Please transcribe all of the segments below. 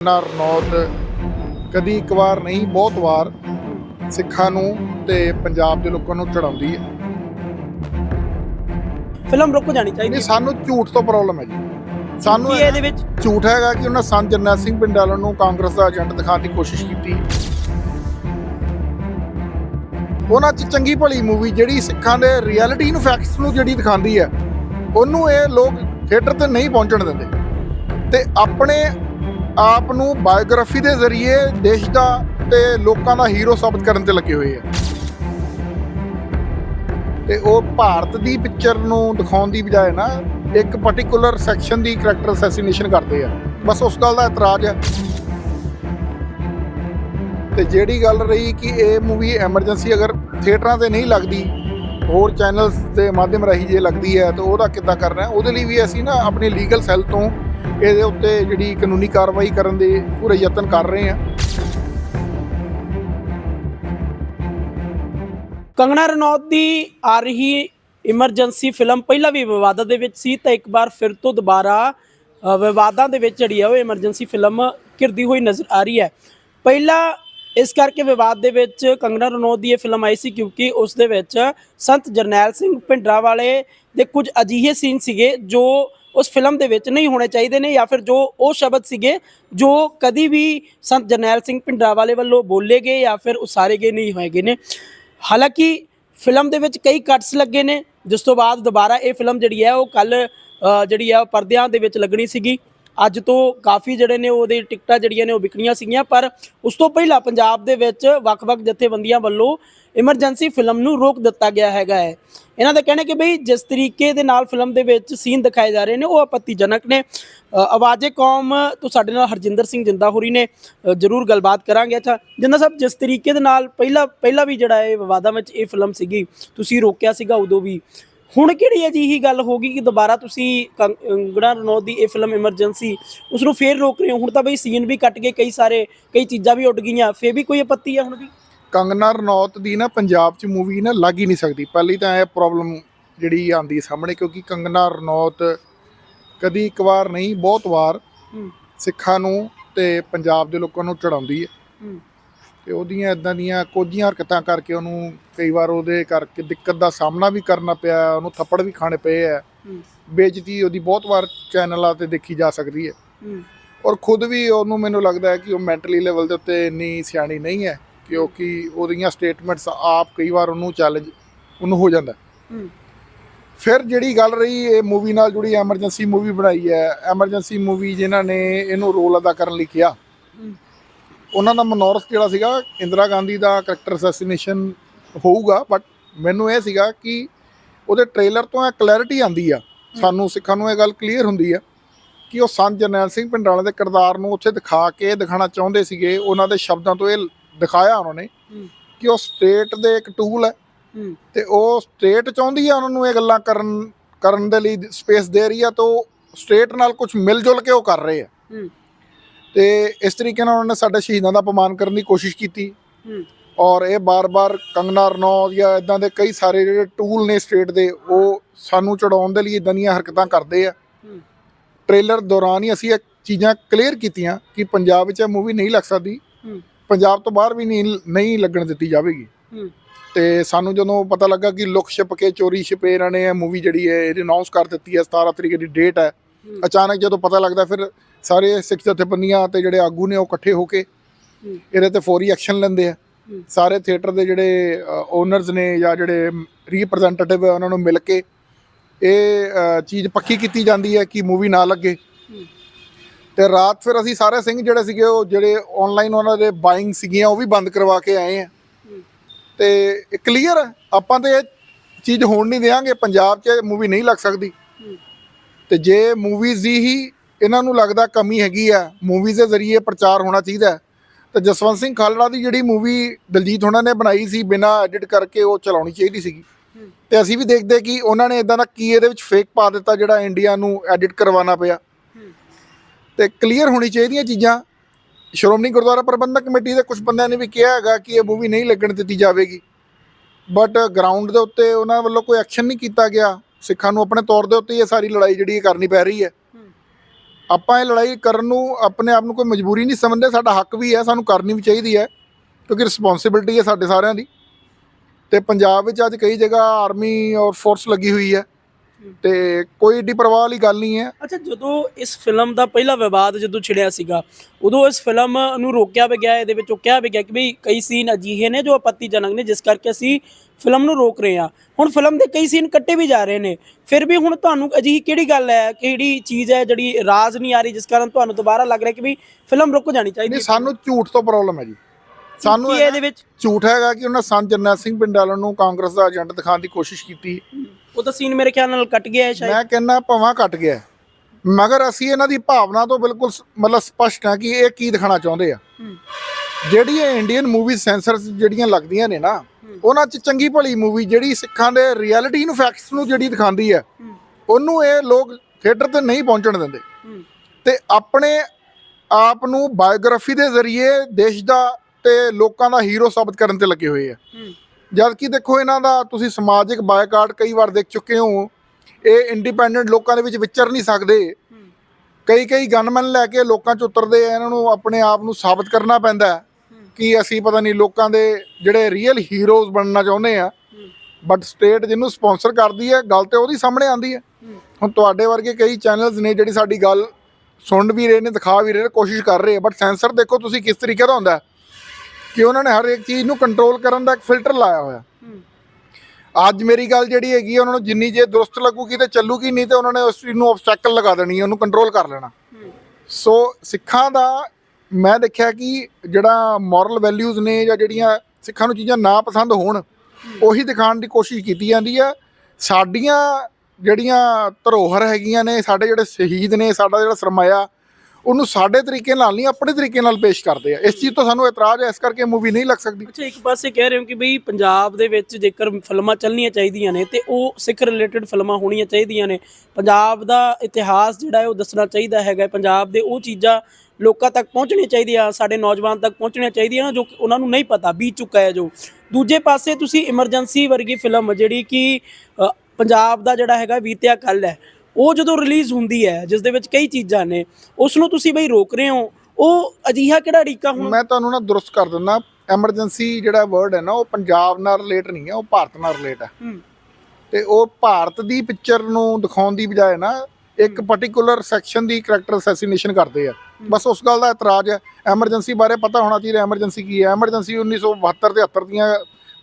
ਨਰ ਨੌਤ ਕਦੀ ਇੱਕ ਵਾਰ ਨਹੀਂ ਬਹੁਤ ਵਾਰ ਸਿੱਖਾਂ ਨੂੰ ਤੇ ਪੰਜਾਬ ਦੇ ਲੋਕਾਂ ਨੂੰ ਚੜਾਉਂਦੀ ਹੈ। ਫਿਲਮ ਰੁਕ ਜਾਣੀ ਚਾਹੀਦੀ ਨਹੀਂ ਸਾਨੂੰ ਝੂਠ ਤੋਂ ਪ੍ਰੋਬਲਮ ਹੈ ਜੀ। ਸਾਨੂੰ ਕੀ ਇਹਦੇ ਵਿੱਚ? ਝੂਠ ਹੈਗਾ ਕਿ ਉਹਨਾਂ ਸੰਤ ਜਰਨੈਲ ਸਿੰਘ ਪਿੰਡਾਲਾ ਨੂੰ ਕਾਂਗਰਸ ਦਾ ਏਜੰਟ ਦਿਖਾਉਣ ਦੀ ਕੋਸ਼ਿਸ਼ ਕੀਤੀ। ਉਹਨਾਂ 'ਚ ਚੰਗੀ ਭਲੀ ਮੂਵੀ ਜਿਹੜੀ ਸਿੱਖਾਂ ਦੇ ਰਿਐਲਿਟੀ ਨੂੰ ਫੈਕਟਸ ਨੂੰ ਜਿਹੜੀ ਦਿਖਾਉਂਦੀ ਹੈ ਉਹਨੂੰ ਇਹ ਲੋਕ ਥੀਏਟਰ ਤੇ ਨਹੀਂ ਪਹੁੰਚਣ ਦਿੰਦੇ। ਤੇ ਆਪਣੇ ਆਪ ਨੂੰ ਬਾਇਓਗ੍ਰਾਫੀ ਦੇ ਜ਼ਰੀਏ ਦੇਸ਼ ਦਾ ਤੇ ਲੋਕਾਂ ਦਾ ਹੀਰੋ ਸਾਬਤ ਕਰਨ ਤੇ ਲੱਗੇ ਹੋਏ ਆ। ਤੇ ਉਹ ਭਾਰਤ ਦੀ ਪਿਕਚਰ ਨੂੰ ਦਿਖਾਉਣ ਦੀ ਬਜਾਏ ਨਾ, ਇੱਕ ਪਾਰਟਿਕੂਲਰ ਸੈਕਸ਼ਨ ਦੀ ਕੈਰੈਕਟਰ ਅਸੈਸੀਨੇਸ਼ਨ ਕਰਦੇ ਆ। ਬਸ ਉਸ ਗੱਲ ਦਾ ਇਤਰਾਜ਼ ਹੈ ਤੇ ਜਿਹੜੀ ਗੱਲ ਰਹੀ ਕਿ ਇਹ ਮੂਵੀ ਐਮਰਜੈਂਸੀ ਅਗਰ ਥੀਏਟਰਾਂ ਤੇ ਨਹੀਂ ਲੱਗਦੀ, ਹੋਰ ਚੈਨਲਸ ਦੇ ਮਾਧਿਅਮ ਰਾਹੀਂ ਜੇ ਲੱਗਦੀ ਹੈ, ਤਾਂ ਉਹਦਾ ਕਿੱਦਾਂ ਕਰਨਾ ਉਹਦੇ ਲਈ ਵੀ ਅਸੀਂ ਨਾ ਆਪਣੀ ਲੀਗਲ ਸੈੱਲ ਤੋਂ ਇਹਦੇ ਉੱਤੇ ਜਿਹੜੀ ਕਾਨੂੰਨੀ ਕਾਰਵਾਈ ਕਰਨ ਦੇ ਪੂਰੇ ਯਤਨ ਕਰ ਰਹੇ ਹਾਂ ਕੰਗਣਾ ਰਣੌਤ ਦੀ ਆ ਰਹੀ ਇਮਰਜੈਂਸੀ ਫਿਲਮ ਪਹਿਲਾਂ ਵੀ ਵਿਵਾਦਾਂ ਦੇ ਵਿੱਚ ਸੀ ਤਾਂ ਇੱਕ ਵਾਰ ਫਿਰ ਤੋਂ ਦੁਬਾਰਾ ਵਿਵਾਦਾਂ ਦੇ ਵਿੱਚ ਜਿਹੜੀ ਆ ਉਹ ਇਮਰਜੈਂਸੀ ਫਿਲਮ ਘਿਰਦੀ ਹੋਈ ਨਜ਼ਰ ਆ ਰਹੀ ਹੈ। ਪਹਿਲਾਂ ਇਸ ਕਰਕੇ ਵਿਵਾਦ ਦੇ ਵਿੱਚ ਕੰਗਣਾ ਰਣੌਤ ਦੀ ਇਹ ਫਿਲਮ ਆਈ ਸੀ ਕਿਉਂਕਿ ਉਸ ਦੇ ਵਿੱਚ ਸੰਤ ਜਰਨੈਲ ਸਿੰਘ ਭਿੰਡਰਾ ਵਾਲੇ ਦੇ ਕੁਝ ਅਜਿਹੇ ਸੀਨ ਸੀਗੇ ਜੋ ਉਸ ਫਿਲਮ ਦੇ ਵਿੱਚ ਨਹੀਂ ਹੋਣੇ ਚਾਹੀਦੇ ਨੇ ਜਾਂ ਫਿਰ ਜੋ ਉਹ ਸ਼ਬਦ ਸੀਗੇ, ਜੋ ਕਦੀ ਵੀ ਸੰਤ ਜਰਨੈਲ ਸਿੰਘ ਭਿੰਡਰਾ ਵਾਲੇ ਵੱਲੋਂ ਬੋਲੇ ਗਏ ਜਾਂ ਫਿਰ ਉਸਾਰੇ ਗਏ ਨਹੀਂ ਹੋਏਗੇ ਨੇ। ਹਾਲਾਂਕਿ ਫਿਲਮ ਦੇ ਵਿੱਚ ਕਈ ਕੱਟਸ ਲੱਗੇ ਨੇ, ਜਿਸ ਤੋਂ ਬਾਅਦ ਦੁਬਾਰਾ ਇਹ ਫਿਲਮ ਜਿਹੜੀ ਹੈ ਉਹ ਕੱਲ ਜਿਹੜੀ ਹੈ ਉਹ ਪਰਦਿਆਂ ਦੇ ਵਿੱਚ ਲੱਗਣੀ ਸੀਗੀ। ਅੱਜ ਤੋਂ ਕਾਫੀ ਜਿਹੜੇ ਨੇ ਉਹਦੇ ਟਿਕਟਾਂ ਜਿਹੜੀਆਂ ਨੇ ਉਹ ਵਿਕਣੀਆਂ ਸੀਗੀਆਂ, ਪਰ ਉਸ ਤੋਂ ਪਹਿਲਾਂ ਪੰਜਾਬ ਦੇ ਵਿੱਚ ਵੱਖ-ਵੱਖ ਜਥੇਬੰਦੀਆਂ ਵੱਲੋਂ ਐਮਰਜੈਂਸੀ ਫਿਲਮ ਨੂੰ ਰੋਕ ਦਿੱਤਾ ਗਿਆ ਹੈਗਾ ਹੈ। ਇਹਨਾਂ ਦਾ ਕਹਿਣਾ ਕਿ ਬਈ ਜਿਸ ਤਰੀਕੇ ਦੇ ਨਾਲ ਫਿਲਮ ਦੇ ਵਿੱਚ ਸੀਨ ਦਿਖਾਏ ਜਾ ਰਹੇ ਨੇ ਉਹ ਆਪੱਤੀਜਨਕ ਨੇ। ਅ, ਆਵਾਜ਼ੇ ਕੌਮ ਤੋਂ ਸਾਡੇ ਨਾਲ ਹਰਜਿੰਦਰ ਸਿੰਘ ਜਿੰਦਾ ਹੋਰੀ ਨੇ ਜ਼ਰੂਰ ਗੱਲਬਾਤ ਕਰਾਂਗੇ। ਅੱਛਾ ਜਿੰਦਾ ਸਾਹਿਬ ਜਿਸ ਤਰੀਕੇ ਦੇ ਨਾਲ ਪਹਿਲਾਂ ਪਹਿਲਾਂ ਵੀ ਜਿਹੜਾ ਇਹ ਵਿਵਾਦਾਂ ਵਿੱਚ ਇਹ ਫਿਲਮ ਸੀਗੀ ਤੁਸੀਂ ਰੋਕਿਆ ਸੀਗਾ ਉਦੋਂ ਵੀ। ਹੁਣ ਕਿਹੜੀ ਅਜਿਹੀ ਗੱਲ ਹੋ ਗਈ ਕਿ ਦੁਬਾਰਾ ਤੁਸੀਂ ਕੰਗਣਾ ਰਣੌਤ ਦੀ ਇਹ ਫਿਲਮ ਐਮਰਜੈਂਸੀ ਉਸ ਨੂੰ ਫੇਰ ਰੋਕ ਰਹੇ ਹੋ? ਹੁਣ ਤਾਂ ਬਈ ਸੀਨ ਵੀ ਕੱਟ ਗਏ ਕਈ ਸਾਰੇ ਕਈ ਚੀਜ਼ਾਂ ਵੀ ਉੱਡ ਗਈਆਂ ਫੇਰ ਵੀ ਕੋਈ ਆਪੱਤੀ ਆ ਹੁਣ ਵੀ? ਕੰਗਨਾ ਰਣੌਤ ਦੀ ਨਾ ਪੰਜਾਬ 'ਚ ਮੂਵੀ ਨਾ ਲੱਗ ਹੀ ਨਹੀਂ ਸਕਦੀ। ਪਹਿਲੀ ਤਾਂ ਇਹ ਪ੍ਰੋਬਲਮ ਜਿਹੜੀ ਆਂਦੀ ਸਾਹਮਣੇ ਕਿਉਂਕਿ ਕੰਗਨਾ ਰਣੌਤ ਕਦੀ ਇੱਕ ਵਾਰ ਨਹੀਂ ਬਹੁਤ ਵਾਰ ਸਿੱਖਾਂ ਨੂੰ ਤੇ ਪੰਜਾਬ ਦੇ ਲੋਕਾਂ ਨੂੰ ਚੜਾਉਂਦੀ ਹੈ। ਤੇ ਉਹਦੀਆਂ ਇਦਾਂ ਦੀਆਂ ਕੋਝੀਆਂ ਹਰਕਤਾਂ ਕਰਕੇ ਉਹਨੂੰ ਕਈ ਵਾਰ ਉਹਦੇ ਕਰਕੇ ਦਿੱਕਤ ਦਾ ਸਾਹਮਣਾ ਵੀ ਕਰਨਾ ਪਿਆ ਉਹਨੂੰ ਥੱਪੜ ਵੀ ਖਾਣੇ ਪਏ ਆ ਹੂੰ। ਬੇਇੱਜ਼ਤੀ ਉਹਦੀ ਬਹੁਤ ਵਾਰ ਚੈਨਲਾਂ ਤੇ ਦੇਖੀ ਜਾ ਸਕਦੀ ਹੂੰ। ਔਰ ਖੁਦ ਵੀ ਉਹਨੂੰ ਮੈਨੂੰ ਲੱਗਦਾ ਹੈ ਕਿ ਉਹ ਮੈਂਟਲੀ ਲੈਵਲ ਦੇ ਉੱਤੇ ਇੰਨੀ ਸਿਆਣੀ ਨਹੀਂ ਹੈ। ਕਿਉਂਕਿ ਉਹਦੀਆਂ ਸਟੇਟਮੈਂਟਸ ਆਪ ਕਈ ਵਾਰ ਉਹਨੂੰ ਚੈਲੰਜ ਉਹਨੂੰ ਹੋ ਜਾਂਦਾ। ਫਿਰ ਜਿਹੜੀ ਗੱਲ ਰਹੀ ਇਹ ਮੂਵੀ ਨਾਲ ਜੁੜੀ ਐਮਰਜੈਂਸੀ ਮੂਵੀ ਬਣਾਈ ਹੈ। ਐਮਰਜੈਂਸੀ ਮੂਵੀ ਜਿਨ੍ਹਾਂ ਨੇ ਇਹਨੂੰ ਰੋਲ ਅਦਾ ਕਰਨ ਲਈ ਕਿਹਾ। ਉਹਨਾਂ ਦਾ ਮਨੋਰਥ ਜਿਹੜਾ ਸੀਗਾ ਇੰਦਰਾ ਗਾਂਧੀ ਦਾ ਕਰੈਕਟਰ ਅਸੈਸੀਨੇਸ਼ਨ ਹੋਊਗਾ ਬਟ ਮੈਨੂੰ ਇਹ ਸੀਗਾ ਕਿ ਉਹਦੇ ਟ੍ਰੇਲਰ ਤੋਂ ਇਹ ਕਲੈਰਿਟੀ ਆਂਦੀ ਆ। ਸਾਨੂੰ ਸਿੱਖਾਂ ਨੂੰ ਇਹ ਗੱਲ ਕਲੀਅਰ ਹੁੰਦੀ ਆ ਕਿ ਉਹ ਸੰਤ ਜਰਨੈਲ ਸਿੰਘ ਪਿੰਡਾਲਾ ਦੇ ਕਿਰਦਾਰ ਨੂੰ ਉੱਥੇ ਦਿਖਾ ਕੇ ਦਿਖਾਣਾ ਚਾਹੁੰਦੇ ਸੀਗੇ। ਉਹਨਾਂ ਦੇ ਸ਼ਬਦਾਂ ਤੋਂ ਇਹ ਦਿਖਾਇਆ ਉਹਨਾਂ ਨੇ ਕਿ ਉਹ ਸਟੇਟ ਦੇ ਇੱਕ ਟੂਲ ਹੈ। ਤੇ ਉਹ ਸਟੇਟ ਚਾਹੁੰਦੀ ਆ ਉਹਨਾਂ ਨੂੰ ਇਹ ਗੱਲਾਂ ਕਰਨ ਕਰਨ ਦੇ ਲਈ ਸਪੇਸ ਦੇ ਰਹੀ ਆ ਤਾਂ ਸਟੇਟ ਨਾਲ ਕੁਝ ਮਿਲ ਜੁਲ ਕੇ ਉਹ ਕਰ ਰਹੇ ਆ। ਤੇ ਇਸ ਤਰੀਕੇ ਨਾਲ ਉਹਨਾਂ ਨੇ ਸਾਡੇ ਸ਼ਹੀਦਾਂ ਦਾ ਅਪਮਾਨ ਕਰਨ ਦੀ ਕੋਸ਼ਿਸ਼ ਕੀਤੀ। ਔਰ ਇਹ ਬਾਰ-ਬਾਰ ਕੰਗਨਾ ਰਣੌਤ ਜਾਂ ਇਦਾਂ ਦੇ ਕਈ ਸਾਰੇ ਜਿਹੜੇ ਟੂਲ ਨੇ ਸਟੇਟ ਦੇ ਉਹ ਸਾਨੂੰ ਚੜਾਉਣ ਦੇ ਲਈ ਇਦਾਂ ਦੀਆਂ ਹਰਕਤਾਂ ਕਰਦੇ ਆ। ਟ੍ਰੇਲਰ ਦੌਰਾਨ ਹੀ ਅਸੀਂ ਇਹ ਚੀਜ਼ਾਂ ਕਲੀਅਰ ਕੀਤੀਆਂ ਕਿ ਪੰਜਾਬ ਵਿੱਚ ਇਹ ਮੂਵੀ ਨਹੀਂ ਲੱਗ ਸਕਦੀ। ਪੰਜਾਬ ਤੋਂ ਬਾਹਰ ਵੀ ਨਹੀਂ ਨਹੀਂ ਲੱਗਣ ਦਿੱਤੀ ਜਾਵੇਗੀ ਤੇ ਸਾਨੂੰ ਜਦੋਂ ਪਤਾ ਲੱਗਾ ਕਿ ਲੁਕ ਛਿਪ ਕੇ ਚੋਰੀ ਛਿਪੇ ਇਹਨਾਂ ਨੇ ਇਹ ਮੂਵੀ ਜਿਹੜੀ ਹੈ ਇਹ ਅਨਾਉਂਸ ਕਰ ਦਿੱਤੀ ਹੈ 17 ਤਰੀਕ ਦੀ ਡੇਟ ਹੈ। ਅਚਾਨਕ ਜਦੋਂ ਪਤਾ ਲੱਗਦਾ ਫਿਰ ਸਾਰੇ ਸਿੱਖ ਜਥੇਬੰਦੀਆਂ ਤੇ ਜਿਹੜੇ ਆਗੂ ਨੇ ਉਹ ਇਕੱਠੇ ਹੋ ਕੇ। ਇਹਦੇ ਤੇ ਫੌਰੀ ਐਕਸ਼ਨ ਲੈਂਦੇ ਆ। ਸਾਰੇ ਥੀਏਟਰ ਦੇ ਜਿਹੜੇ ਓਨਰਸ ਨੇ ਜਾਂ ਜਿਹੜੇ ਰਿਪਰੈਜ਼ੈਂਟੇਟਿਵ ਉਹਨਾਂ ਨੂੰ ਮਿਲ ਕੇ ਇਹ ਚੀਜ਼ ਪੱਕੀ ਕੀਤੀ ਜਾਂਦੀ ਹੈ ਕਿ ਮੂਵੀ ਨਾ ਲੱਗੇ। ਤੇ ਰਾਤ ਫਿਰ ਅਸੀਂ ਸਾਰੇ ਸਿੰਘ ਜਿਹੜੇ ਸੀਗੇ ਉਹ ਜਿਹੜੇ ਆਨਲਾਈਨ ਉਹਨਾਂ ਦੇ ਬਾਇੰਗ ਸੀਗੀਆਂ ਉਹ ਵੀ ਬੰਦ ਕਰਵਾ ਕੇ ਆਏ ਆ ਹੂੰ। ਤੇ ਕਲੀਅਰ ਆਪਾਂ ਤੇ ਇਹ ਚੀਜ਼ ਹੋਣ ਨਹੀਂ ਦੇਵਾਂਗੇ ਪੰਜਾਬ 'ਚ ਮੂਵੀ ਨਹੀਂ ਲੱਗ ਸਕਦੀ ਹੂੰ। ਤੇ ਜੇ ਮੂਵੀਜ਼ ਦੀ ਹੀ ਇਹਨਾਂ ਨੂੰ ਲੱਗਦਾ ਕਮੀ ਹੈਗੀ ਆ ਮੂਵੀਜ਼ ਦੇ ਜ਼ਰੀਏ ਪ੍ਰਚਾਰ ਹੋਣਾ ਚਾਹੀਦਾ ਹੈ, ਤੇ ਜਸਵੰਤ ਸਿੰਘ ਖਾਲੜਾ ਦੀ ਜਿਹੜੀ ਮੂਵੀ ਦਲਜੀਤ ਹੋਣਾ ਨੇ ਬਣਾਈ ਸੀ ਬਿਨਾਂ ਐਡਿਟ ਕਰਕੇ ਉਹ ਚਲਾਉਣੀ ਚਾਹੀਦੀ ਸੀਗੀ ਹੂੰ। ਤੇ ਅਸੀਂ ਵੀ ਦੇਖਦੇ ਕਿ ਉਹਨਾਂ ਨੇ ਇਦਾਂ ਦਾ ਕੀ ਇਹਦੇ ਵਿੱਚ ਫੇਕ ਪਾ ਦਿੱਤਾ ਜਿਹੜਾ ਇੰਡੀਆ ਨੂੰ ਐਡਿਟ ਕਰਵਾਉਣਾ ਪਿਆ ਤੇ ਕਲੀਅਰ ਹੋਣੀ ਚਾਹੀਦੀਆਂ ਚੀਜ਼ਾਂ। ਸ਼੍ਰੋਮਣੀ ਗੁਰਦੁਆਰਾ ਪ੍ਰਬੰਧਕ ਕਮੇਟੀ ਦੇ ਕੁਝ ਬੰਦਿਆਂ ਨੇ ਵੀ ਕਿਹਾ ਹੈਗਾ ਕਿ ਇਹ ਮੂਵੀ ਨਹੀਂ ਲੱਗਣ ਦਿੱਤੀ ਜਾਵੇਗੀ। ਬਟ ਗਰਾਊਂਡ ਦੇ ਉੱਤੇ ਉਹਨਾਂ ਵੱਲੋਂ ਕੋਈ ਐਕਸ਼ਨ ਨਹੀਂ ਕੀਤਾ ਗਿਆ। ਸਿੱਖਾਂ ਨੂੰ ਆਪਣੇ ਤੌਰ ਦੇ ਉੱਤੇ ਇਹ ਸਾਰੀ ਲੜਾਈ ਜਿਹੜੀ ਇਹ ਕਰਨੀ ਪੈ ਰਹੀ ਹੂੰ। ਆਪਾਂ ਇਹ ਲੜਾਈ ਕਰਨ ਨੂੰ ਆਪਣੇ ਆਪ ਨੂੰ ਕੋਈ ਮਜਬੂਰੀ ਨਹੀਂ ਸਮਝਦੇ ਸਾਡਾ ਹੱਕ ਵੀ ਹੈ ਸਾਨੂੰ ਕਰਨੀ ਵੀ ਚਾਹੀਦੀ ਹੈ ਕਿਉਂਕਿ ਰਿਸਪੌਂਸਿਬਿਲਟੀ ਹੈ ਸਾਡੇ ਸਾਰਿਆਂ ਦੀ। ਤੇ ਪੰਜਾਬ ਵਿੱਚ ਅੱਜ ਕਈ ਜਗ੍ਹਾ ਆਰਮੀ ਔਰ ਫੋਰਸ ਲੱਗੀ ਹੋਈ ਹੈ। ਤੇ ਕੋਈ ਏਡੀ ਪਰਵਾਹ ਵਾਲੀ ਗੱਲ ਨਹੀਂ ਹੈ। ਅੱਛਾ ਜਦੋਂ ਇਸ ਫਿਲਮ ਦਾ ਪਹਿਲਾ ਵਿਵਾਦ ਜਦੋਂ ਛਿੜਿਆ ਸੀਗਾ ਉਦੋਂ ਇਸ ਫਿਲਮ ਨੂੰ ਰੋਕਿਆ ਵੀ ਗਿਆ ਇਹਦੇ ਵਿੱਚ ਕਿਹਾ ਵੀ ਗਿਆ ਕਿ ਵੀ ਕਈ ਸੀਨ ਅਜਿਹੇ ਨੇ ਜੋ ਆਪੱਤੀਜਨਕ ਨੇ ਜਿਸ ਕਰਕੇ ਅਸੀਂ ਫਿਲਮ ਨੂੰ ਰੋਕ ਰਹੇ ਹਾਂ। ਹੁਣ ਫਿਲਮ ਦੇ ਕਈ ਸੀਨ ਕੱਟੇ ਵੀ ਜਾ ਰਹੇ ਨੇ। ਫਿਰ ਵੀ ਹੁਣ ਤੁਹਾਨੂੰ ਅਜਿਹੀ ਕਿਹੜੀ ਗੱਲ ਹੈ ਕਿਹੜੀ ਚੀਜ਼ ਹੈ ਜਿਹੜੀ ਰਾਜ਼ ਨਹੀਂ ਆ ਰਹੀ ਜਿਸ ਕਾਰਨ ਤੁਹਾਨੂੰ ਦੁਬਾਰਾ ਲੱਗ ਰਿਹਾ ਕਿ ਵੀ ਫਿਲਮ ਰੁਕ ਜਾਣੀ ਚਾਹੀਦੀ ਨਹੀਂ ਸਾਨੂੰ ਝੂਠ ਤੋਂ ਪ੍ਰੋਬਲਮ ਹੈ ਜੀ। ਸਾਨੂੰ ਕੀ ਇਹ ਇਹਦੇ ਵਿੱਚ ਝੂਠ ਹੈਗਾ ਕਿ ਉਹਨਾਂ ਸੰਤ ਜਰਨੈਲ ਸਿੰਘ ਪਿੰਡਾਲਨ ਨੂੰ ਕਾਂਗਰਸ ਦਾ ਏਜੰਟ ਦਿਖਾਉਣ ਦੀ ਕੋਸ਼ਿਸ਼ ਕੀਤੀ ਉਹ ਤਾਂ ਸੀਨ ਮੇਰੇ ਖਿਆਲ ਨਾਲ ਕੱਟ ਗਿਆ ਹੈ ਸ਼ਾਇਦ ਮੈਂ ਕਹਿੰਨਾ ਭਵਾਂ ਘਟ ਗਿਆ ਹੈ। ਮਗਰ ਅਸੀਂ ਇਹਨਾਂ ਦੀ ਭਾਵਨਾ ਤੋਂ ਬਿਲਕੁਲ ਸ- ਮਤਲਬ ਸਪਸ਼ਟ ਹਾਂ ਕਿ ਇਹ ਕੀ ਦਿਖਾਣਾ ਚਾਹੁੰਦੇ ਆ ਹੂੰ। ਜਿਹੜੀ ਇਹ ਇੰਡੀਅਨ ਮੂਵੀ ਸੈਂਸਰਸ ਜਿਹੜੀਆਂ ਲੱਗਦੀਆਂ ਨੇ ਨਾ ਉਹਨਾਂ 'ਚ ਚੰਗੀ ਭਲੀ ਮੂਵੀ ਜਿਹੜੀ ਸਿੱਖਾਂ ਦੇ ਰਿਐਲਿਟੀ ਨੂੰ ਫੈਕਟਸ ਨੂੰ ਜਿਹੜੀ ਦਿਖਾਉਂਦੀ ਹੈ ਹੂੰ। ਉਹਨੂੰ ਇਹ ਲੋਕ ਥੀਏਟਰ ਤੇ ਨਹੀਂ ਪਹੁੰਚਣ ਦਿੰਦੇ ਹੂੰ। ਤੇ ਆਪਣੇ ਆਪ ਨੂੰ ਬਾਇਓਗ੍ਰਾਫੀ ਦੇ ਜ਼ਰੀਏ ਦੇਸ਼ ਦਾ ਤੇ ਲੋਕਾਂ ਦਾ ਹੀਰੋ ਸਾਬਤ ਕਰਨ ਤੇ ਲੱਗੇ ਹੋਏ ਆ। ਜਦ ਕਿ ਦੇਖੋ ਇਹਨਾਂ ਦਾ ਤੁਸੀਂ ਸਮਾਜਿਕ ਬਾਇਕਾਟ ਕਈ ਵਾਰ ਦੇਖ ਚੁੱਕੇ ਹੋ ਇਹ ਇੰਡੀਪੈਂਡੈਂਟ ਲੋਕਾਂ ਦੇ ਵਿੱਚ ਵਿਚਰ ਨਹੀਂ ਸਕਦੇ। ਕਈ ਕਈ ਗਨਮੈਨ ਲੈ ਕੇ ਲੋਕਾਂ 'ਚ ਉਤਰਦੇ ਆ ਇਹਨਾਂ ਨੂੰ ਆਪਣੇ ਆਪ ਨੂੰ ਸਾਬਤ ਕਰਨਾ ਪੈਂਦਾ ਕਿ ਅਸੀਂ ਪਤਾ ਨਹੀਂ ਲੋਕਾਂ ਦੇ ਜਿਹੜੇ ਰੀਅਲ ਹੀਰੋਜ਼ ਬਣਨਾ ਚਾਹੁੰਦੇ ਆ ਬਟ ਸਟੇਟ ਜਿਹਨੂੰ ਸਪਾਂਸਰ ਕਰਦੀ ਹੈ ਗੱਲ ਤੇ ਉਹਦੀ ਸਾਹਮਣੇ ਆਂਦੀ ਹੈ। ਹੁਣ ਤੁਹਾਡੇ ਵਰਗੇ ਕਈ ਚੈਨਲਸ ਨੇ ਜਿਹੜੀ ਸਾਡੀ ਗੱਲ ਸੁਣ ਵੀ ਰਹੇ ਨੇ ਦਿਖਾ ਵੀ ਰਹੇ ਨੇ ਕੋਸ਼ਿਸ਼ ਕਰ ਰਹੇ ਆ ਬਟ ਸੈਂਸਰ ਦੇਖੋ ਤੁਸੀਂ ਕਿਸ ਤਰੀਕੇ ਦਾ ਹੁੰਦਾ ਕਿ ਉਹਨਾਂ ਨੇ ਹਰ ਇੱਕ ਚੀਜ਼ ਨੂੰ ਕੰਟਰੋਲ ਕਰਨ ਦਾ ਇੱਕ ਫਿਲਟਰ ਲਾਇਆ ਹੋਇਆ। ਅੱਜ ਮੇਰੀ ਗੱਲ ਜਿਹੜੀ ਹੈਗੀ ਉਹਨਾਂ ਨੂੰ ਜਿੰਨੀ ਜੇ ਦੁਰਸਤ ਲੱਗੂਗੀ ਤੇ ਚੱਲੂਗੀ ਨਹੀਂ ਤੇ ਉਹਨਾਂ ਨੇ ਉਸ ਚੀਜ਼ ਨੂੰ ਆਬਸਟੈਕਲ ਲਗਾ ਦੇਣੀ ਉਹਨੂੰ ਕੰਟਰੋਲ ਕਰ ਲੈਣਾ। ਸੋ ਸਿੱਖਾਂ ਦਾ ਮੈਂ ਦੇਖਿਆ ਕਿ ਜਿਹੜਾ ਮੋਰਲ ਵੈਲਿਊਜ਼ ਨੇ ਜਾਂ ਜਿਹੜੀਆਂ ਸਿੱਖਾਂ ਨੂੰ ਚੀਜ਼ਾਂ ਨਾ ਪਸੰਦ ਹੋਣ ਉਹੀ ਦਿਖਾਉਣ ਦੀ ਕੋਸ਼ਿਸ਼ ਕੀਤੀ ਜਾਂਦੀ ਹੈ ਸਾਡੀਆਂ ਜਿਹੜੀਆਂ ਧਰੋਹਰ ਹੈਗੀਆਂ ਨੇ ਸਾਡੇ ਜਿਹੜੇ ਸ਼ਹੀਦ ਨੇ ਸਾਡਾ ਜਿਹੜਾ ਸਰਮਾਇਆ ਉਹਨੂੰ ਸਾਡੇ ਤਰੀਕੇ ਨਾਲ ਨਹੀਂ, ਆਪਣੇ ਤਰੀਕੇ ਨਾਲ ਪੇਸ਼ ਕਰਦੇ ਆ। ਇਸ ਚੀਜ਼ ਤੋਂ ਸਾਨੂੰ ਇਤਰਾਜ਼ ਹੈ ਇਸ ਕਰਕੇ ਮੂਵੀ ਨਹੀਂ ਲੱਗ ਸਕਦੀ। ਅੱਛਾ, ਇੱਕ ਪਾਸੇ ਕਹਿ ਰਹੇ ਹੋ ਕਿ ਬਈ ਪੰਜਾਬ ਦੇ ਵਿੱਚ ਜੇਕਰ ਫਿਲਮਾਂ ਚੱਲਣੀਆਂ ਚਾਹੀਦੀਆਂ ਨੇ, ਤੇ ਉਹ ਸਿੱਖ ਰਿਲੇਟਡ ਫਿਲਮਾਂ ਹੋਣੀਆਂ ਚਾਹੀਦੀਆਂ ਨੇ। ਪੰਜਾਬ ਦਾ ਇਤਿਹਾਸ ਜਿਹੜਾ ਹੈ, ਉਹ ਦੱਸਣਾ ਚਾਹੀਦਾ ਹੈਗਾ ਪੰਜਾਬ ਦੇ ਉਹ ਚੀਜ਼ਾਂ ਲੋਕਾਂ ਤੱਕ ਪਹੁੰਚਣੀਆਂ ਚਾਹੀਦੀਆਂ, ਸਾਡੇ ਨੌਜਵਾਨ ਤੱਕ ਪਹੁੰਚਣੀਆਂ ਚਾਹੀਦੀਆਂ ਜੋ ਉਹਨਾਂ ਨੂੰ ਨਹੀਂ ਪਤਾ, ਬੀਤ ਚੁੱਕਾ ਹੈ ਜੋ। ਦੂਜੇ ਪਾਸੇ ਤੁਸੀਂ ਇਮਰਜੈਂਸੀ ਵਰਗੀ ਫਿਲਮ ਜਿਹੜੀ ਕਿ ਪੰਜਾਬ ਦਾ ਜਿਹੜਾ ਹੈਗਾ, ਬੀਤਿਆ ਕੱਲ ਹੈ ਉਹ ਜਦੋਂ ਰਿਲੀਜ਼ ਹੁੰਦੀ ਹੈ ਜਿਸ ਦੇ ਵਿੱਚ ਕਈ ਚੀਜ਼ਾਂ ਨੇ ਉਸ ਨੂੰ ਤੁਸੀਂ ਬਈ ਰੋਕ ਰਹੇ ਹੋ? ਉਹ ਅਜਿਹਾ ਕਿਹੜਾ ਢੀਕਾ ਹੁਣ? ਮੈਂ ਤੁਹਾਨੂੰ ਨਾ ਦੁਰਸਤ ਕਰ ਦਿੰਦਾ ਐਮਰਜੈਂਸੀ ਜਿਹੜਾ ਵਰਡ ਹੈ ਨਾ ਉਹ ਪੰਜਾਬ ਨਾਲ ਰਿਲੇਟ ਨਹੀਂ ਹੈ ਉਹ ਭਾਰਤ ਨਾਲ ਰਿਲੇਟ ਹੈ। ਤੇ ਉਹ ਭਾਰਤ ਦੀ ਪਿਕਚਰ ਨੂੰ ਦਿਖਾਉਣ ਦੀ ਬਜਾਏ ਨਾ ਇੱਕ ਪਾਰਟਿਕੂਲਰ ਸੈਕਸ਼ਨ ਦੀ ਕਰੈਕਟਰ ਅਸੈਸੀਨੇਸ਼ਨ ਕਰਦੇ ਆ। ਬਸ ਉਸ ਗੱਲ ਦਾ ਇਤਰਾਜ਼ ਹੈ ਐਮਰਜੈਂਸੀ ਬਾਰੇ ਪਤਾ ਹੋਣਾ ਚਾਹੀਦਾ ਐਮਰਜੈਂਸੀ ਕੀ ਹੈ? ਐਮਰਜੈਂਸੀ 1972 ਤੇ 73 ਦੀਆਂ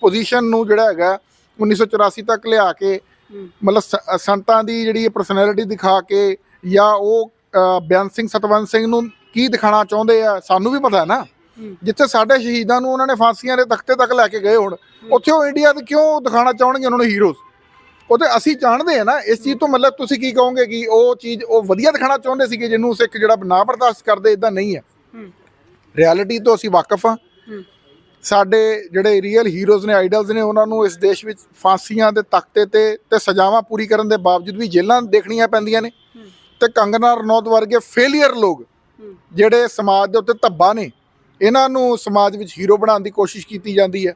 ਪੋਜੀਸ਼ਨ ਨੂੰ ਜਿਹੜਾ ਹੈਗਾ 1984 ਤੱਕ ਲਿਆ ਕੇ। ਮਤਲਬ ਸ- ਸੰਤਾਂ ਦੀ ਜਿਹੜੀ ਪਰਸਨੈਲਿਟੀ ਦਿਖਾ ਕੇ ਜਾਂ ਉਹ ਅ, ਬਿਆਨ ਸਿੰਘ ਸਤਵੰਤ ਸਿੰਘ ਨੂੰ ਕੀ ਦਿਖਾਣਾ ਚਾਹੁੰਦੇ ਆ ਸਾਨੂੰ ਵੀ ਪਤਾ ਹੈ ਨਾ। ਹੂੰ। ਜਿੱਥੇ ਸਾਡੇ ਸ਼ਹੀਦਾਂ ਨੂੰ ਉਹਨਾਂ ਨੇ ਫਾਂਸੀਆਂ ਦੇ ਤਖਤੇ ਤੱਕ ਲੈ ਕੇ ਗਏ ਹੁਣ ਉੱਥੇ ਉਹ ਇੰਡੀਆ ਦੇ ਕਿਉਂ ਦਿਖਾਣਾ ਚਾਹਣਗੇ ਉਹਨਾਂ ਨੂੰ ਹੀਰੋਜ਼ ਉਹ ਤੇ ਅਸੀਂ ਜਾਣਦੇ ਆ ਨਾ ਇਸ ਚੀਜ਼ ਤੋਂ ਮਤਲਬ ਤੁਸੀਂ ਕੀ ਕਹੋਗੇ ਕਿ ਉਹ ਚੀਜ਼ ਉਹ ਵਧੀਆ ਦਿਖਾਣਾ ਚਾਹੁੰਦੇ ਸੀਗੇ ਜਿਹਨੂੰ ਸਿੱਖ ਜਿਹੜਾ ਨਾ ਬਰਦਾਸ਼ਤ ਕਰਦੇ ਇਦਾਂ ਨਹੀਂ ਹੈ। ਹੂੰ, ਰਿਐਲਿਟੀ ਤੋਂ ਅਸੀਂ ਵਾਕਿਫ ਹੂੰ। ਸਾਡੇ ਜਿਹੜੇ ਰੀਅਲ ਹੀਰੋਜ਼ ਨੇ ਆਈਡਲਸ ਨੇ ਉਹਨਾਂ ਨੂੰ ਇਸ ਦੇਸ਼ ਵਿੱਚ ਫਾਂਸੀਆਂ ਦੇ ਤਖਤੇ ਤੇ ਤੇ ਸਜ਼ਾਵਾਂ ਪੂਰੀ ਕਰਨ ਦੇ ਬਾਵਜੂਦ ਵੀ ਜੇਲ੍ਹਾਂ ਦੇਖਣੀਆਂ ਪੈਂਦੀਆਂ ਨੇ। ਤੇ ਕੰਗਨਾ ਰਣੌਤ ਵਰਗੇ ਫੇਲੀਅਰ ਲੋਕ। ਜਿਹੜੇ ਸਮਾਜ ਦੇ ਉੱਤੇ ਧੱਬਾ ਨੇ ਇਹਨਾਂ ਨੂੰ ਸਮਾਜ ਵਿੱਚ ਹੀਰੋ ਬਣਾਉਣ ਦੀ ਕੋਸ਼ਿਸ਼ ਕੀਤੀ ਜਾਂਦੀ ਹੈ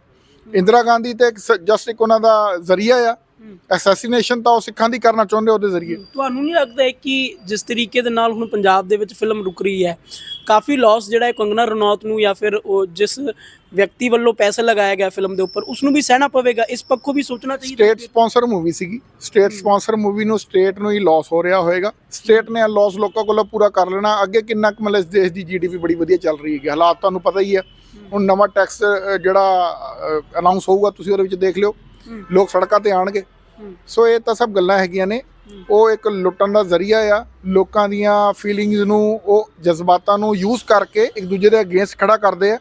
ਇੰਦਰਾ ਗਾਂਧੀ ਤੇ ਜਸਟ ਇੱਕ ਉਹਨਾਂ ਦਾ ਜ਼ਰੀਆ ਆ ਹੂੰ। ਅਸੈਸੀਨੇਸ਼ਨ ਤਾਂ ਉਹ ਸਿੱਖਾਂ ਦੀ ਕਰਨਾ ਚਾਹੁੰਦੇ ਉਹਦੇ ਜ਼ਰੀਏ? ਤੁਹਾਨੂੰ ਨਹੀਂ ਲੱਗਦਾ ਹੈ ਕਿ ਜਿਸ ਤਰੀਕੇ ਦੇ ਨਾਲ ਹੁਣ ਪੰਜਾਬ ਦੇ ਵਿੱਚ ਫਿਲਮ ਰੁਕ ਰਹੀ ਹੈ ਕਾਫੀ ਲਾਸ ਜਿਹੜਾ ਹੈ ਕੰਗਨਾ ਰਣੌਤ ਨੂੰ ਜਾਂ ਫਿਰ ਉਹ ਜਿਸ ਵਿਅਕਤੀ ਵੱਲੋਂ ਪੈਸਾ ਲਗਾਇਆ ਗਿਆ ਫਿਲਮ ਦੇ ਉੱਪਰ ਉਸ ਨੂੰ ਵੀ ਸਹਿਣਾ ਪਵੇਗਾ ਇਸ ਪੱਖੋਂ ਵੀ ਸੋਚਣਾ ਚਾਹੀਦਾ ਸਟੇਟ ਸਪਾਂਸਰ ਮੂਵੀ ਸੀਗੀ। ਸਟੇਟ ਸਪਾਂਸਰ ਮੂਵੀ ਨੂੰ ਸਟੇਟ ਨੂੰ ਹੀ ਲਾਸ ਹੋ ਰਿਹਾ ਹੋਏਗਾ। ਸਟੇਟ ਨੇ ਲਾਸ ਲੋਕਾਂ ਕੋਲੋਂ ਪੂਰਾ ਕਰ ਲੈਣਾ। ਅੱਗੇ ਕਿੰਨਾ ਕੁ ਮਤਲਬ ਦੇਸ਼ ਦੀ ਜੀਡੀਪੀ ਬੜੀ ਵਧੀਆ ਚੱਲ ਰਹੀ ਹੈਗੀ। ਹਾਲਾਤ ਤੁਹਾਨੂੰ ਪਤਾ ਹੀ ਹੈ। ਹੁਣ ਨਵਾਂ ਟੈਕਸ ਜਿਹੜਾ ਅਨਾਉਂਸ ਹੋਊਗਾ ਤੁਸੀਂ ਉਹਦੇ ਵਿੱਚ ਦੇਖ ਲਿਓ। ਹੂੰ। ਲੋਕ ਸੜਕਾਂ ਤੇ ਆਣਗੇ। ਸੋ ਇਹ ਤਾਂ ਸਭ ਗੱਲਾਂ ਹੈਗੀਆਂ ਨੇ। ਉਹ ਇੱਕ ਲੁੱਟਣ ਦਾ ਜ਼ਰੀਆ ਆ ਲੋਕਾਂ ਦੀਆਂ ਫੀਲਿੰਗਸ ਨੂੰ ਉਹ ਜਜ਼ਬਾਤਾਂ ਨੂੰ ਯੂਜ਼ ਕਰਕੇ ਇੱਕ ਦੂਜੇ ਦੇ ਅਗੇਂਸਟ ਖੜਾ ਕਰਦੇ ਆ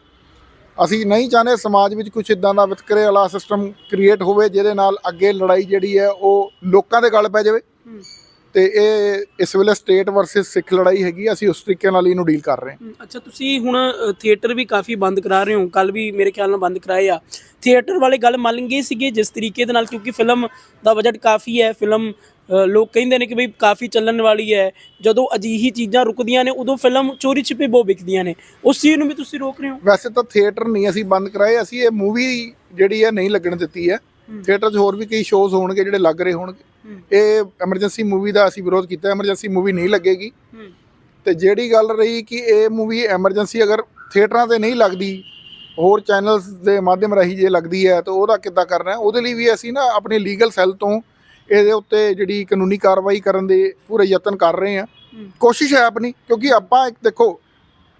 ਅਸੀਂ ਨਹੀਂ ਚਾਹੁੰਦੇ ਸਮਾਜ ਵਿੱਚ ਕੁਝ ਇਦਾਂ ਦਾ ਵਿਤਕਰੇ ਵਾਲਾ ਸਿਸਟਮ ਕ੍ਰੀਏਟ ਹੋਵੇ ਜਿਹਦੇ ਨਾਲ ਅੱਗੇ ਲੜਾਈ ਜਿਹੜੀ ਹੈ ਉਹ ਲੋਕਾਂ ਦੇ ਗਲ ਪੈ ਜਾਵੇ। ਤੇ ਇਹ ਇਸ ਵੇਲੇ ਸਟੇਟ ਵਰਸਸ ਸਿੱਖ ਲੜਾਈ ਹੈਗੀ ਅਸੀਂ ਉਸ ਤਰੀਕੇ ਨਾਲ ਇਹਨੂੰ ਡੀਲ ਕਰ ਰਹੇ ਹਾਂ। ਅੱਛਾ ਤੁਸੀਂ ਹੁਣ ਥੀਏਟਰ ਵੀ ਕਾਫੀ ਬੰਦ ਕਰਾ ਰਹੇ ਹੋ। ਕੱਲ ਵੀ ਮੇਰੇ ਖਿਆਲ ਨਾਲ ਬੰਦ ਕਰਾਏ ਆ। ਥੀਏਟਰ ਵਾਲੇ ਗੱਲ ਮੰਨ ਗਏ ਸੀਗੇ ਜਿਸ ਤਰੀਕੇ ਦੇ ਨਾਲ ਕਿਉਂਕਿ ਫਿਲਮ ਦਾ ਬਜਟ ਕਾਫੀ ਹੈ। ਫਿਲਮ ਲੋਕ ਕਹਿੰਦੇ ਨੇ ਕਿ ਬਈ ਕਾਫੀ ਚੱਲਣ ਵਾਲੀ ਹੈ। ਜਦੋਂ ਅਜਿਹੀ ਚੀਜ਼ਾਂ ਰੁਕਦੀਆਂ ਨੇ ਉਦੋਂ ਫਿਲਮ ਚੋਰੀ ਛਿਪੇ ਬਹੁਤ ਵਿਕਦੀਆਂ ਨੇ। ਉਸ ਚੀਜ਼ ਨੂੰ ਵੀ ਤੁਸੀਂ ਰੋਕ ਰਹੇ ਹੋ? ਵੈਸੇ ਤਾਂ ਥੀਏਟਰ ਨਹੀਂ ਅਸੀਂ ਬੰਦ ਕਰਾਏ ਅਸੀਂ ਇਹ ਮੂਵੀ ਜਿਹੜੀ ਹੈ ਨਹੀਂ ਲੱਗਣ ਦਿੱਤੀ ਹੈ। ਹੂੰ। ਥੀਏਟਰ 'ਚ ਹੋਰ ਵੀ ਕਈ ਸ਼ੋਜ਼ ਹੋਣਗੇ ਜਿਹੜੇ ਲੱਗ ਰਹੇ ਹੋਣਗੇ। ਇਹ ਐਮਰਜੈਂਸੀ ਮੂਵੀ ਦਾ ਅਸੀਂ ਵਿਰੋਧ ਕੀਤਾ ਐਮਰਜੈਂਸੀ ਮੂਵੀ ਨਹੀਂ ਲੱਗੇਗੀ। ਤੇ ਜਿਹੜੀ ਗੱਲ ਰਹੀ ਕਿ ਇਹ ਮੂਵੀ ਐਮਰਜੈਂਸੀ ਅਗਰ ਥੀਏਟਰਾਂ ਤੇ ਨਹੀਂ ਲੱਗਦੀ ਹੋਰ ਚੈਨਲਸ ਦੇ ਮਾਧਿਅਮ ਰਾਹੀਂ ਜੇ ਲੱਗਦੀ ਹੈ ਤਾਂ ਉਹਦਾ ਕਿੱਦਾਂ ਕਰਨਾ ਉਹਦੇ ਲਈ ਵੀ ਅਸੀਂ ਨਾ ਆਪਣੇ ਲੀਗਲ ਸੈੱਲ ਤੋਂ ਇਹਦੇ ਉੱਤੇ ਜਿਹੜੀ ਕਾਨੂੰਨੀ ਕਾਰਵਾਈ ਕਰਨ ਦੇ ਪੂਰੇ ਯਤਨ ਕਰ ਰਹੇ ਹਾਂ। ਕੋਸ਼ਿਸ਼ ਹੈ ਆਪਣੀ ਕਿਉਂਕਿ ਆਪਾਂ ਇੱਕ ਦੇਖੋ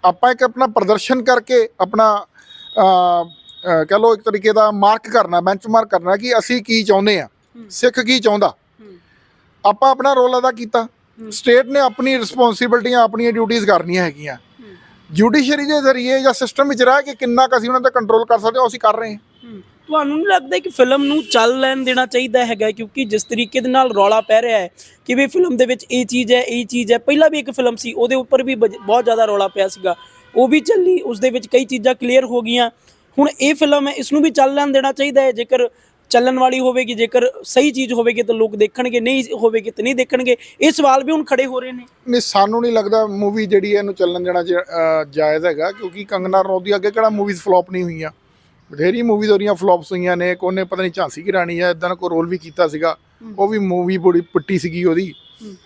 ਆਪਾਂ ਇੱਕ ਆਪਣਾ ਪ੍ਰਦਰਸ਼ਨ ਕਰਕੇ ਆਪਣਾ ਕਹ ਲਓ ਇੱਕ ਤਰੀਕੇ ਦਾ ਮਾਰਕ ਕਰਨਾ ਬੈਂਚਮਾਰਕ ਕਰਨਾ ਕਿ ਅਸੀਂ ਕੀ ਚਾਹੁੰਦੇ ਆ ਸਿੱਖ ਕੀ ਚਾਹੁੰਦਾ। ਆਪਾਂ ਆਪਣਾ ਰੋਲ ਅਦਾ ਕੀਤਾ। ਸਟੇਟ ਨੇ ਆਪਣੀ ਰਿਸਪੌਂਸਿਬਿਲਟੀਆਂ ਆਪਣੀਆਂ ਡਿਊਟੀਆਂ ਕਰਨੀਆਂ ਹੈਗੀਆਂ। ਜੁਡੀਸ਼ਰੀ ਦੇ ਜ਼ਰੀਏ ਜਾਂ ਸਿਸਟਮ ਵਿੱਚ ਰਹਿ ਕੇ ਕਿੰਨਾ ਕੁ ਅਸੀਂ ਉਹਨਾਂ ਤੇ ਕੰਟਰੋਲ ਕਰ ਸਕਦੇ ਹਾਂ ਅਸੀਂ ਕਰ ਰਹੇ ਹਾਂ। ਤੁਹਾਨੂੰ ਨਹੀਂ ਲੱਗਦਾ ਕਿ ਫਿਲਮ ਨੂੰ ਚੱਲ ਲੈਣ ਦੇਣਾ ਚਾਹੀਦਾ ਹੈਗਾ? ਕਿਉਂਕਿ ਜਿਸ ਤਰੀਕੇ ਦੇ ਨਾਲ ਰੌਲਾ ਪੈ ਰਿਹਾ ਹੈ ਕਿ ਵੀ ਫਿਲਮ ਦੇ ਵਿੱਚ ਇਹ ਚੀਜ਼ ਹੈ ਇਹ ਚੀਜ਼ ਹੈ ਪਹਿਲਾਂ ਵੀ ਇੱਕ ਫਿਲਮ ਸੀ ਉਹਦੇ ਉੱਪਰ ਵੀ ਬਜ- ਬਹੁਤ ਜ਼ਿਆਦਾ ਰੌਲਾ ਪਿਆ ਸੀਗਾ। ਉਹ ਵੀ ਚੱਲੀ ਉਸ ਦੇ ਵਿੱਚ ਕਈ ਚੀਜ਼ਾਂ ਕਲੀਅਰ ਹੋ ਗਈਆਂ। ਹੁਣ ਇਹ ਫਿਲਮ ਹੈ ਇਸ ਨੂੰ ਵੀ ਚੱਲ ਲੈਣ ਦੇਣਾ ਚਾਹੀਦਾ ਹੈ? ਜੇਕਰ ਚੱਲਣ ਵਾਲੀ ਹੋਵੇਗੀ ਜੇਕਰ ਸਹੀ ਚੀਜ਼ ਹੋਵੇਗੀ ਤਾਂ ਲੋਕ ਦੇਖਣਗੇ ਨਹੀਂ ਹੋਵੇਗੀ ਤਾਂ ਨਹੀਂ ਦੇਖਣਗੇ। ਇਹ ਸਵਾਲ ਵੀ ਹੁਣ ਖੜੇ ਹੋ ਰਹੇ ਨੇ। ਨਹੀਂ ਸਾਨੂੰ ਨਹੀਂ ਲੱਗਦਾ ਮੂਵੀ ਜਿਹੜੀ ਇਹਨੂੰ ਚੱਲਣ ਦੇਣਾ ਜਾਇਜ਼ ਹੈਗਾ ਕਿਉਂਕਿ ਕੰਗਨਾ ਰਣੌਤ ਦੀ ਅੱਗੇ ਕਿਹੜਾ ਮੂਵੀਜ਼ ਫਲॉप ਨਹੀਂ ਹੋਈਆਂ। ਬਥੇਰੀ ਮੂਵੀਜ਼ ਹੋਰੀਆਂ ਫਲॉप्स ਹੋਈਆਂ ਨੇ ਕੋਨੇ ਪਤਾ ਨਹੀਂ ਝਾਂਸੀ ਕੀ ਰਾਣੀ ਆ ਇਦਾਂ ਦਾ ਕੋਈ ਰੋਲ ਵੀ ਕੀਤਾ ਸੀਗਾ। ਉਹ ਵੀ ਮੂਵੀ ਬੜੀ ਪੁੱਟੀ ਸੀਗੀ ਉਹਦੀ।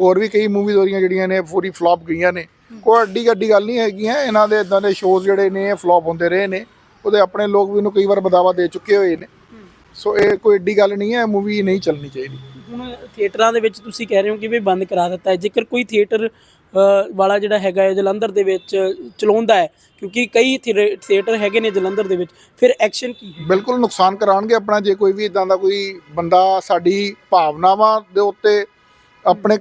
ਹੋਰ ਵੀ ਕਈ ਮੂਵੀਜ਼ ਹੋਰੀਆਂ ਜਿਹੜੀਆਂ ਨੇ ਪੂਰੀ ਫਲॉप ਗਈਆਂ ਨੇ। ਕੋਈ ਅੱਡੀ ਗੱਡੀ ਗੱਲ ਨਹੀਂ ਹੈਗੀ ਹੈ ਇਹਨਾਂ ਦੇ ਇਦਾਂ ਦੇ ਸ਼ੋਜ਼ ਜਿਹੜੇ ਨੇ ਫਲॉप ਹੁੰਦੇ ਰਹੇ ਨੇ। ਉਹਦੇ ਆਪਣੇ ਲੋਕ ਵੀ ਉਹਨੂੰ ਕਈ ਵਾਰ ਬਦਾਵਾ ਦੇ ਚੁੱਕੇ ਹੋਏ ਨੇ। ਸੋ ਇਹ ਕੋਈ ਅੱਡੀ ਗੱਲ ਨਹੀਂ ਹੈ ਮੂਵੀ ਨਹੀਂ ਚੱਲਣੀ ਚਾਹੀਦੀ। ਹੁਣ ਥੀਏਟਰਾਂ ਦੇ ਵਿੱਚ ਤੁਸੀਂ ਕਹਿ ਰਹੇ ਹੋ ਕਿ ਵੀ ਬੰਦ ਕਰਾ ਦਿੱਤਾ ਹੈ। ਜੇਕਰ ਕੋਈ ਥੀਏਟਰ ਵਾਲਾ ਜਿਹੜਾ ਹੈਗਾ ਹੈ ਜਲੰਧਰ ਦੇ ਵਿੱਚ ਚਲਾਉਂਦਾ ਹੈ ਕਿਉਂਕਿ ਕਈ ਥੀਏ- ਥੀਏਟਰ ਹੈਗੇ ਨੇ ਜਲੰਧਰ ਦੇ ਵਿੱਚ ਫਿਰ ਐਕਸ਼ਨ ਕੀ ਹੈ? ਬਿਲਕੁਲ ਨੁਕਸਾਨ ਕਰਾਉਣਗੇ ਆਪਣਾ ਜੇ ਕੋਈ ਵੀ ਇਦਾਂ ਦਾ ਕੋਈ ਬੰਦਾ ਸਾਡੀ ਭਾਵਨਾਵਾਂ ਦੇ ਉੱਤੇ ਆਪਣੇ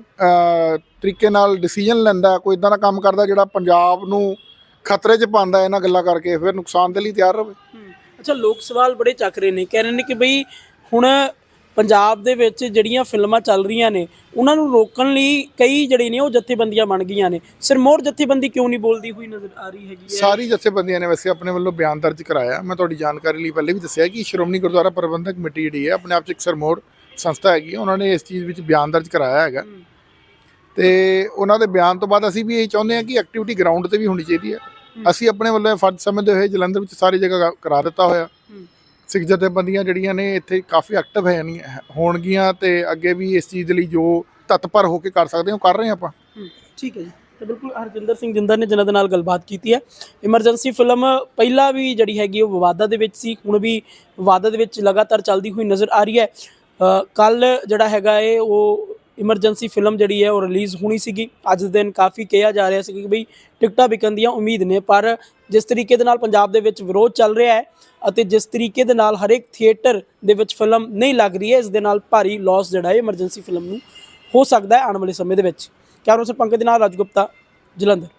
ਤਰੀਕੇ ਨਾਲ ਡਿਸੀਜਨ ਲੈਂਦਾ ਕੋਈ ਇਦਾਂ ਦਾ ਕੰਮ ਕਰਦਾ ਜਿਹੜਾ ਪੰਜਾਬ ਨੂੰ ਖਤਰੇ 'ਚ ਪਾਉਂਦਾ ਇਹਨਾਂ ਗੱਲਾਂ ਕਰਕੇ ਫਿਰ ਨੁਕਸਾਨ ਦੇ ਲਈ ਤਿਆਰ ਰਵੇ ਅੱਛਾ ਲੋਕ ਸਵਾਲ ਬੜੇ ਚੱਕ ਰਹੇ ਨੇ। ਕਹਿ ਰਹੇ ਨੇ ਕਿ ਬਈ ਹੁਣ ਪੰਜਾਬ ਦੇ ਵਿੱਚ ਜਿਹੜੀਆਂ ਫਿਲਮਾਂ ਚੱਲ ਰਹੀਆਂ ਨੇ ਉਹਨਾਂ ਨੂੰ ਰੋਕਣ ਲਈ ਕਈ ਜਿਹੜੇ ਨੇ ਉਹ ਜਥੇਬੰਦੀਆਂ ਬਣ ਗਈਆਂ ਨੇ। ਸਿਰਮੌਰ ਜਥੇਬੰਦੀ ਕਿਉਂ ਨਹੀਂ ਬੋਲਦੀ ਹੋਈ ਨਜ਼ਰ ਆ ਰਹੀ ਹੈਗੀ ਹੈ? ਸਾਰੀ ਜਥੇਬੰਦੀਆਂ ਨੇ ਵੈਸੇ ਆਪਣੇ ਵੱਲੋਂ ਬਿਆਨ ਦਰਜ ਕਰਾਇਆ। ਮੈਂ ਤੁਹਾਡੀ ਜਾਣਕਾਰੀ ਲਈ ਪਹਿਲੇ ਵੀ ਦੱਸਿਆ ਕਿ ਸ਼੍ਰੋਮਣੀ ਗੁਰਦੁਆਰਾ ਪ੍ਰਬੰਧਕ ਕਮੇਟੀ ਜਿਹੜੀ ਹੈ ਆਪਣੇ ਆਪ 'ਚ ਇੱਕ ਸਰਮੋੜ ਸੰਸਥਾ ਹੈਗੀ ਹੈ। ਉਹਨਾਂ ਨੇ ਇਸ ਚੀਜ਼ ਵਿੱਚ ਬਿਆਨ ਦਰਜ ਕਰਾਇਆ ਹੈਗਾ। ਤੇ ਉਹਨਾਂ ਦੇ ਬਿਆਨ ਤੋਂ ਬਾਅਦ ਅਸੀਂ ਵੀ ਇਹ ਚਾਹੁੰਦੇ ਹਾਂ ਕਿ ਐਕਟੀਵਿਟੀ ਗਰਾਊਂਡ ਤੇ ਵੀ ਹੋਣੀ ਚਾਹੀਦੀ ਹੈ। ਅਸੀਂ ਆਪਣੇ ਵੱਲੋਂ ਫਰਜ਼ ਸਮਝਦੇ ਹੋਏ ਜਲੰਧਰ ਵਿੱਚ ਸਾਰੀ ਜਗ੍ਹਾ ਕਰਾ ਦਿੱਤਾ ਹੋਇਆ। ਸਿੱਖ ਜਥੇਬੰਦੀਆਂ ਜਿਹੜੀਆਂ ਨੇ ਇੱਥੇ ਕਾਫੀ ਐਕਟਿਵ ਹੈ ਨਹੀਂ ਹੋਣਗੀਆਂ ਤੇ ਅੱਗੇ ਵੀ ਇਸ ਚੀਜ਼ ਦੇ ਲਈ ਜੋ ਤਤਪਰ ਹੋ ਕੇ ਕਰ ਸਕਦੇ ਹੋ ਕਰ ਰਹੇ ਹਾਂ ਆਪਾਂ। ਠੀਕ ਹੈ ਜੀ। ਤੇ ਬਿਲਕੁਲ ਹਰਜਿੰਦਰ ਸਿੰਘ ਜਿੰਦਰ ਨੇ ਜਿਨ੍ਹਾਂ ਦੇ ਨਾਲ ਗੱਲਬਾਤ ਕੀਤੀ ਹੈ। ਇਮਰਜੈਂਸੀ ਫਿਲਮ ਪਹਿਲਾਂ ਵੀ ਜਿਹੜੀ ਹੈਗੀ ਉਹ ਵਿਵਾਦਾਂ ਦੇ ਵਿੱਚ ਸੀ ਹੁਣ ਵੀ ਵਿਵਾਦਾਂ ਦੇ ਵਿੱਚ ਲਗਾਤਾਰ ਚੱਲਦੀ ਹੋਈ ਨਜ਼ਰ ਆ ਰਹੀ ਹੈ। ਕੱਲ ਜਿਹੜਾ ਹੈਗਾ ਏ ਉਹ ਇਮਰਜੈਂਸੀ ਫਿਲਮ ਜਿਹੜੀ ਹੈ ਉਹ ਰਿਲੀਜ਼ ਹੋਣੀ ਸੀਗੀ। ਅੱਜ ਦੇ ਦਿਨ ਕਾਫੀ ਕਿਹਾ ਜਾ ਰਿਹਾ ਸੀ ਕਿ ਬਈ ਟਿਕਟਾਂ ਵਿਕਣ ਦੀਆਂ ਉਮੀਦ ਨੇ, ਪਰ ਜਿਸ ਤਰੀਕੇ ਦੇ ਨਾਲ ਪੰਜਾਬ ਦੇ ਵਿੱਚ ਵਿਰੋਧ ਚੱਲ ਰਿਹਾ ਹੈ ਅਤੇ ਜਿਸ ਤਰੀਕੇ ਦੇ ਨਾਲ ਹਰੇਕ ਥੀਏਟਰ ਦੇ ਵਿੱਚ ਫਿਲਮ ਨਹੀਂ ਲੱਗ ਰਹੀ ਹੈ, ਇਸ ਦੇ ਨਾਲ ਭਾਰੀ ਲਾਸ ਜਿਹੜਾ ਹੈ ਇਮਰਜੈਂਸੀ ਫਿਲਮ ਨੂੰ ਹੋ ਸਕਦਾ ਹੈ ਆਉਣ ਵਾਲੇ ਸਮੇਂ ਦੇ ਵਿੱਚ। ਕੈਮਰਾ ਸਰ ਪੰਕਜ ਦੇ ਨਾਲ ਰਾਜ ਗੁਪਤਾ, ਜਲੰਧਰ।